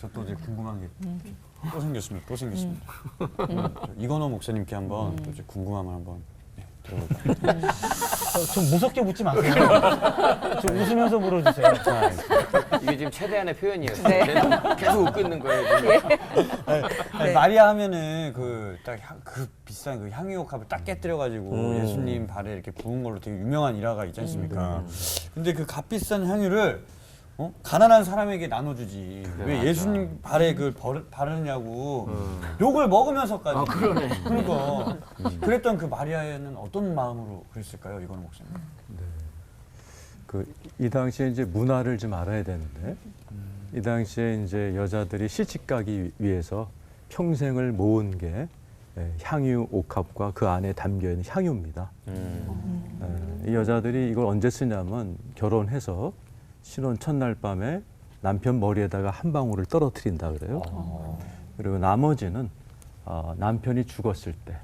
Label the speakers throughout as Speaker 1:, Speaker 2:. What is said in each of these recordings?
Speaker 1: 저 또 이제 궁금한 게 또 생겼습니다. 또 생겼습니다. 음, 저 이건호 목사님께 한번 또 이제 궁금함을 한번 네, 들어볼게요.
Speaker 2: 어, 좀 무섭게 묻지 마세요. 좀 웃으면서 물어주세요.
Speaker 1: 자,
Speaker 3: 이게 지금 최대한의 표현이었어요. 네. 계속 웃고 있는 거예요. 지금.
Speaker 1: 아니, 마리아 하면은 그딱그 비싼 그 향유옥 값을 딱 깨뜨려가지고
Speaker 3: 음.
Speaker 1: 예수님 발에 이렇게 부은 걸로 되게 유명한 일화가 있지 않습니까? 근데 그 값비싼 향유를 어? 가난한 사람에게 나눠주지 왜. 예수님 발에 그 벌, 바르냐고 욕을 먹으면서까지
Speaker 3: 아, 그러네.
Speaker 1: 그러니까 그랬던 그 마리아는 어떤 마음으로 그랬을까요 이거는 목사님?
Speaker 4: 그 이 당시에 이제 문화를 좀 알아야 되는데 이 당시에 이제 여자들이 시집 가기 위해서 평생을 모은 게 예, 향유 옥합과 그 안에 담겨 있는 향유입니다.
Speaker 3: 음.
Speaker 4: 예, 이 여자들이 이걸 언제 쓰냐면 결혼해서 신혼 첫날 밤에 남편 머리에다가 한 방울을 떨어뜨린다 그래요. 그리고 나머지는 어, 남편이 죽었을 때.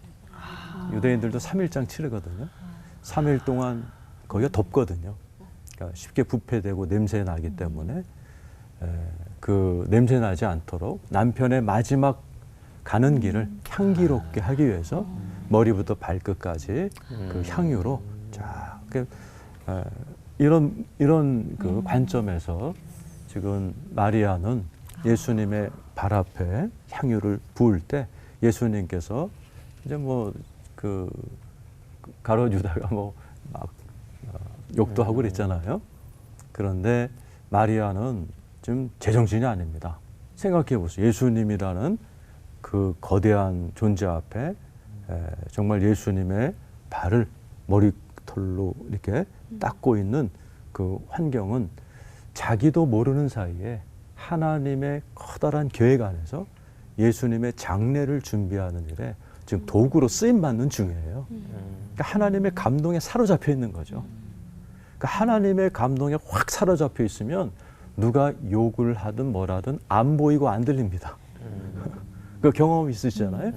Speaker 4: 유대인들도 삼일장 치르거든요. 삼일 동안 거기가 덥거든요. 그러니까 쉽게 부패되고 냄새 나기 때문에 에, 그 냄새 나지 않도록 남편의 마지막 가는 길을 향기롭게 하기 위해서 머리부터 발끝까지 그 향유로 쫙 그, 에, 이런 이런 그 관점에서 지금 마리아는 예수님의 발 앞에 향유를 부을 때 예수님께서 이제 뭐 그 가로주다가 뭐 막 욕도 하고 그랬잖아요. 그런데 마리아는 지금 제정신이 아닙니다. 생각해 보세요. 예수님이라는 그 거대한 존재 앞에 에, 정말 예수님의 발을 머리 털로 이렇게 닦고 있는 그 환경은 자기도 모르는 사이에 하나님의 커다란 계획 안에서 예수님의 장례를 준비하는 일에 지금 도구로 쓰임 받는 중이에요. 그러니까 하나님의 감동에 사로잡혀 있는 거죠. 그러니까 하나님의 감동에 확 사로잡혀 있으면 누가 욕을 하든 뭐라든 안 보이고 안 들립니다. 그 경험 있으시잖아요.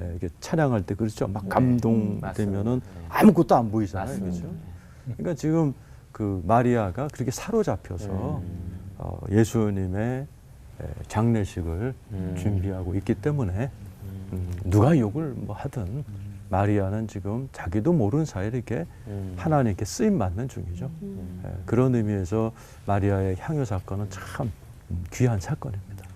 Speaker 4: 예, 이게 찬양할 때 그렇죠. 막 감동되면은 아무것도 안 보이잖아요. 그렇죠. 그러니까 지금 그 마리아가 그렇게 사로잡혀서 어, 예수님의 에, 장례식을 준비하고 있기 때문에 음, 누가 욕을 뭐 하든 마리아는 지금 자기도 모르는 사이에 이렇게 하나님께 쓰임 받는 중이죠. 에, 그런 의미에서 마리아의 향유 사건은 참 음, 귀한 사건입니다.